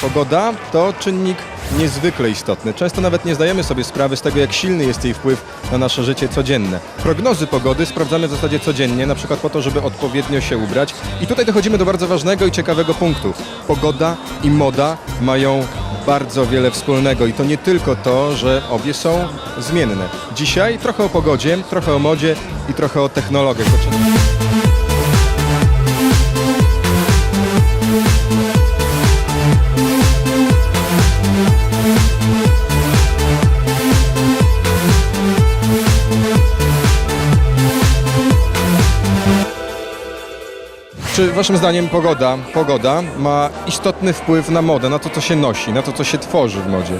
Pogoda to czynnik niezwykle istotny. Często nawet nie zdajemy sobie sprawy z tego, jak silny jest jej wpływ na nasze życie codzienne. Prognozy pogody sprawdzamy w zasadzie codziennie, na przykład po to, żeby odpowiednio się ubrać. I tutaj dochodzimy do bardzo ważnego i ciekawego punktu. Pogoda i moda mają bardzo wiele wspólnego i to nie tylko to, że obie są zmienne. Dzisiaj trochę o pogodzie, trochę o modzie i trochę o technologiach. Czy waszym zdaniem pogoda, pogoda ma istotny wpływ na modę, na to, co się nosi, na to, co się tworzy w modzie?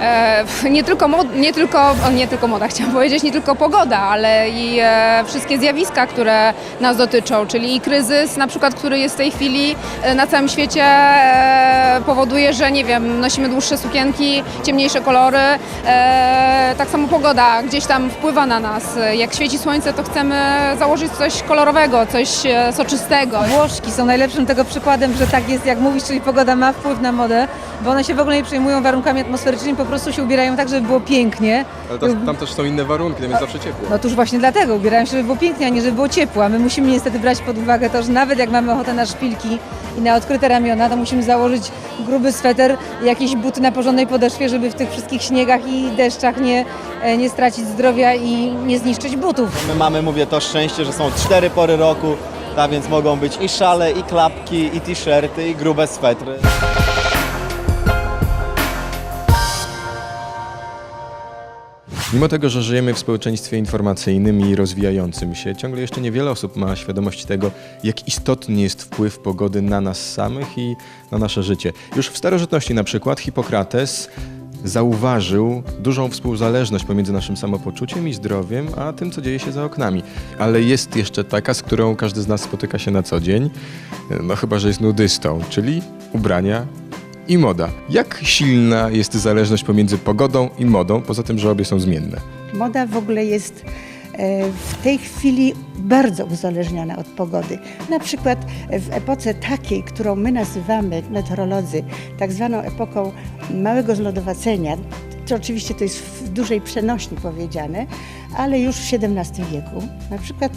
E, nie, tylko mod, nie, tylko, o, nie tylko moda, chciałam powiedzieć, nie tylko pogoda, ale i e, wszystkie zjawiska, które nas dotyczą, czyli i kryzys, na przykład, który jest w tej chwili e, na całym świecie, e, powoduje, że nie wiem, nosimy dłuższe sukienki, ciemniejsze kolory. E, tak samo pogoda gdzieś tam wpływa na nas. Jak świeci słońce, to chcemy założyć coś kolorowego, coś e, soczystego. Włoszki są najlepszym tego przykładem, że tak jest jak mówisz, czyli pogoda ma wpływ na modę, bo one się w ogóle nie przejmują warunkami atmosferycznymi, po prostu się ubierają tak, żeby było pięknie. Ale tam, tam też są inne warunki, tam jest zawsze ciepło. No tuż właśnie dlatego ubierają się, żeby było pięknie, a nie żeby było ciepło. A my musimy niestety brać pod uwagę to, że nawet jak mamy ochotę na szpilki i na odkryte ramiona, to musimy założyć gruby sweter, jakieś buty na porządnej podeszwie, żeby w tych wszystkich śniegach i deszczach nie, e, nie stracić zdrowia i nie zniszczyć butów. My mamy, mówię, to szczęście, że są cztery pory roku, tak więc mogą być i szale, i klapki, i t-shirty, i grube swetry. Mimo tego, że żyjemy w społeczeństwie informacyjnym i rozwijającym się, ciągle jeszcze niewiele osób ma świadomość tego, jak istotny jest wpływ pogody na nas samych i na nasze życie. Już w starożytności na przykład Hipokrates zauważył dużą współzależność pomiędzy naszym samopoczuciem i zdrowiem, a tym, co dzieje się za oknami. Ale jest jeszcze taka, z którą każdy z nas spotyka się na co dzień, no chyba, że jest nudystą, czyli ubrania i moda. Jak silna jest zależność pomiędzy pogodą i modą, poza tym, że obie są zmienne? Moda w ogóle jest e, w tej chwili bardzo uzależniona od pogody. Na przykład w epoce takiej, którą my nazywamy meteorolodzy, tak zwaną epoką małego zlodowacenia, to oczywiście to jest w dużej przenośni powiedziane, ale już w XVII wieku, na przykład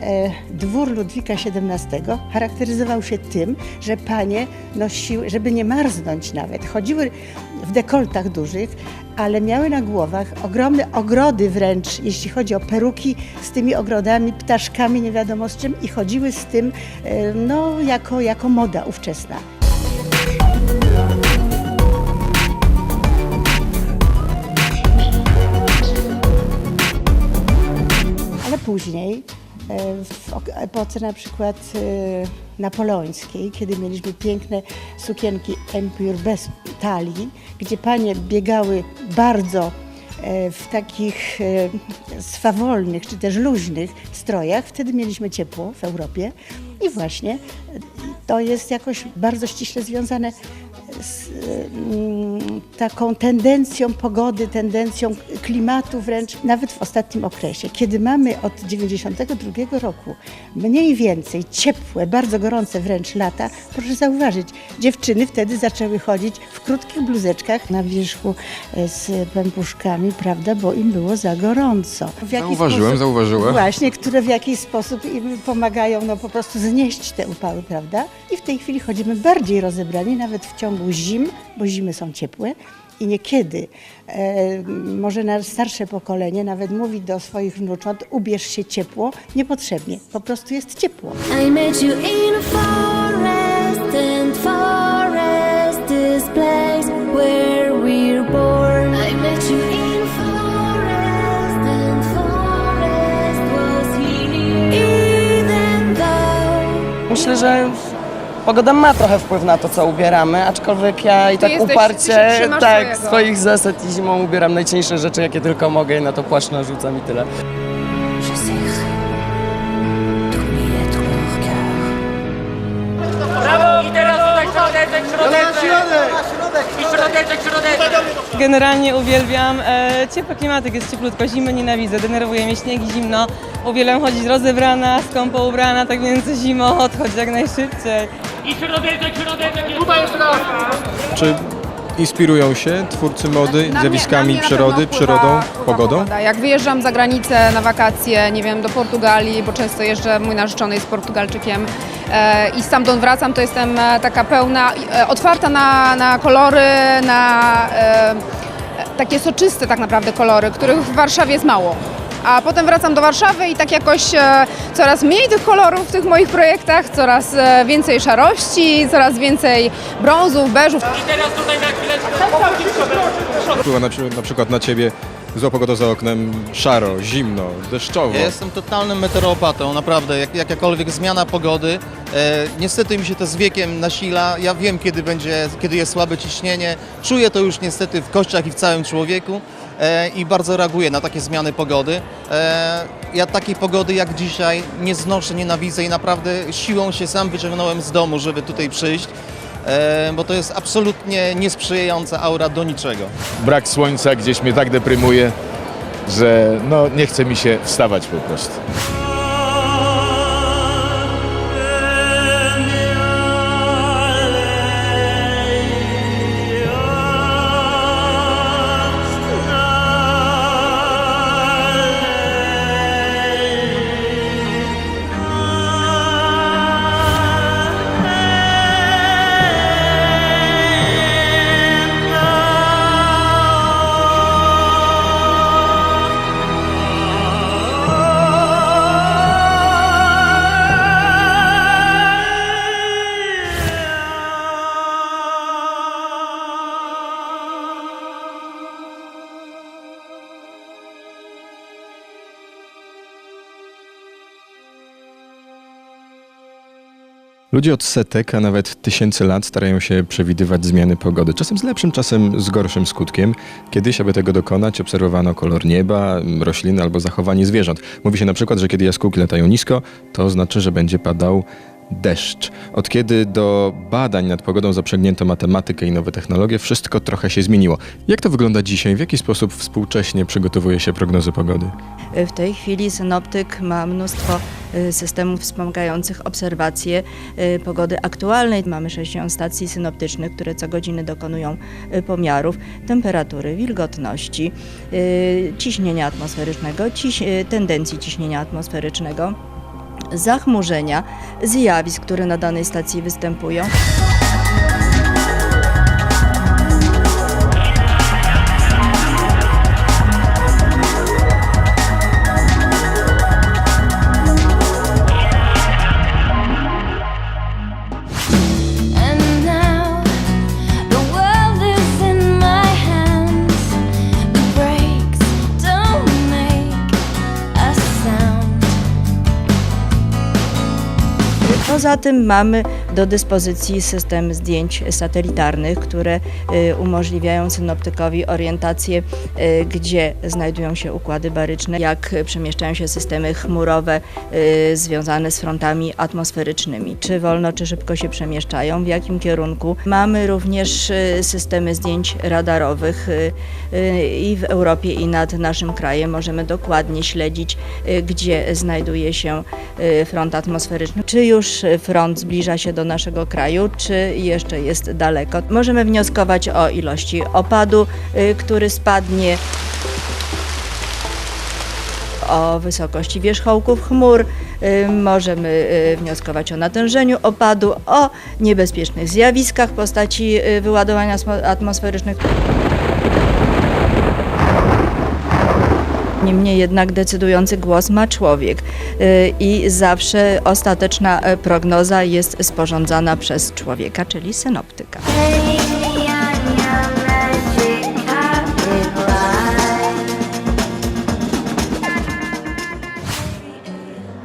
e, dwór Ludwika XVII charakteryzował się tym, że panie nosiły, żeby nie marznąć nawet, chodziły w dekoltach dużych, ale miały na głowach ogromne ogrody wręcz, jeśli chodzi o peruki z tymi ogrodami, ptaszkami, nie wiadomo z czym i chodziły z tym e, no, jako, jako moda ówczesna. Później, e, w epoce na przykład e, napoleońskiej, kiedy mieliśmy piękne sukienki empire bez talii, gdzie panie biegały bardzo e, w takich swawolnych czy też luźnych strojach, wtedy mieliśmy ciepło w Europie i właśnie to jest jakoś bardzo ściśle związane z mm, taką tendencją pogody, tendencją klimatu wręcz, nawet w ostatnim okresie. Kiedy mamy od 92 roku mniej więcej ciepłe, bardzo gorące wręcz lata, proszę zauważyć, dziewczyny wtedy zaczęły chodzić w krótkich bluzeczkach na wierzchu e, z pępuszkami, prawda, bo im było za gorąco. Zauważyłem, zauważyłem. Właśnie, które w jakiś sposób im pomagają no, po prostu znieść te upały, prawda? I w tej chwili chodzimy bardziej rozebrani, nawet w ciągu zim, bo zimy są ciepłe. I niekiedy e, może na starsze pokolenie nawet mówi do swoich wnucząt, ubierz się ciepło, niepotrzebnie, po prostu jest ciepło. I met you in a forest, and forest is place where we're born. I met you in forest, and forest was here. Even though Myślę, że pogoda ma trochę wpływ na to, co ubieramy, aczkolwiek ja i tak jesteś- ty się uparcie trzymasz tak, swojego. swoich zasad i zimą ubieram najcieńsze rzeczy, jakie tylko mogę i na to płaszcz narzucam i tyle. je środeczek, środeczek! I środeczek, środeczek! Generalnie uwielbiam e, ciepłe klimaty, jest cieplutko, zimy nienawidzę, denerwuje mnie śnieg i zimno. Uwielbiam chodzić rozebrana, skąpo ubrana, tak więc zimo odchodź jak najszybciej. I środeczek, środeczek. Tutaj jeszcze raz. Czy inspirują się twórcy mody Na mnie- zjawiskami na mnie na przyrody, pewno wpływa- przyrodą, wpływa pogodą? pogoda. Jak wyjeżdżam za granicę na wakacje, nie wiem, do Portugalii, bo często jeżdżę, mój narzeczony jest Portugalczykiem e, i stamtąd wracam, to jestem e, taka pełna, e, otwarta na, na kolory, na e, takie soczyste tak naprawdę kolory, których w Warszawie jest mało. A potem wracam do Warszawy i tak jakoś e, coraz mniej tych kolorów w tych moich projektach, coraz e, więcej szarości, coraz więcej brązów, beżów. I teraz tutaj na chwileczkę. Wpływa na, na przykład na ciebie zła pogoda za oknem, szaro, zimno, deszczowo. Ja jestem totalnym meteoropatą, naprawdę. Jak, jakakolwiek zmiana pogody, e, niestety mi się to z wiekiem nasila. Ja wiem, kiedy będzie, kiedy jest słabe ciśnienie. Czuję to już niestety w kościach i w całym człowieku i bardzo reaguję na takie zmiany pogody. E, ja takiej pogody jak dzisiaj nie znoszę, nienawidzę i naprawdę siłą się sam wyciągnąłem z domu, żeby tutaj przyjść. E, bo to jest absolutnie niesprzyjająca aura do niczego. brak słońca gdzieś mnie tak deprymuje, że no nie chce mi się wstawać po prostu. Ludzie od setek, a nawet tysięcy lat starają się przewidywać zmiany pogody. Czasem z lepszym, czasem z gorszym skutkiem. Kiedyś, aby tego dokonać, obserwowano kolor nieba, rośliny albo zachowanie zwierząt. Mówi się na przykład, że kiedy jaskółki latają nisko, to znaczy, że będzie padał deszcz. Od kiedy do badań nad pogodą zaprzęgnięto matematykę i nowe technologie, wszystko trochę się zmieniło. Jak to wygląda dzisiaj? W jaki sposób współcześnie przygotowuje się prognozy pogody? W tej chwili synoptyk ma mnóstwo systemów wspomagających obserwację y, pogody aktualnej. Mamy 60 stacji synoptycznych, które co godzinę dokonują y, pomiarów temperatury, wilgotności, y, ciśnienia atmosferycznego, ciś, y, tendencji ciśnienia atmosferycznego, zachmurzenia, zjawisk, które na danej stacji występują. Poza tym mamy do dyspozycji system zdjęć satelitarnych, które y, umożliwiają synoptykowi orientację, y, gdzie znajdują się układy baryczne, jak przemieszczają się systemy chmurowe y, związane z frontami atmosferycznymi, czy wolno, czy szybko się przemieszczają, w jakim kierunku. Mamy również systemy zdjęć radarowych i w Europie, i nad naszym krajem. Możemy dokładnie śledzić, gdzie znajduje się front atmosferyczny, czy już front zbliża się do naszego kraju, czy jeszcze jest daleko. Możemy wnioskować o ilości opadu, y, który spadnie, o wysokości wierzchołków chmur, y, możemy y, wnioskować o natężeniu opadu, o niebezpiecznych zjawiskach w postaci wyładowań asmo- atmosferycznych. Niemniej jednak decydujący głos ma człowiek y, i zawsze ostateczna y, prognoza jest sporządzana przez człowieka, czyli synoptyka.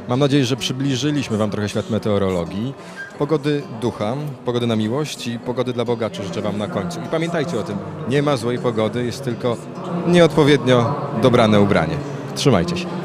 Mam nadzieję, że przybliżyliśmy Wam trochę świat meteorologii. Pogody ducha, pogody na miłość i pogody dla bogaczy życzę Wam na końcu. I pamiętajcie o tym, nie ma złej pogody, jest tylko nieodpowiednio dobrane ubranie. Trzymajcie się.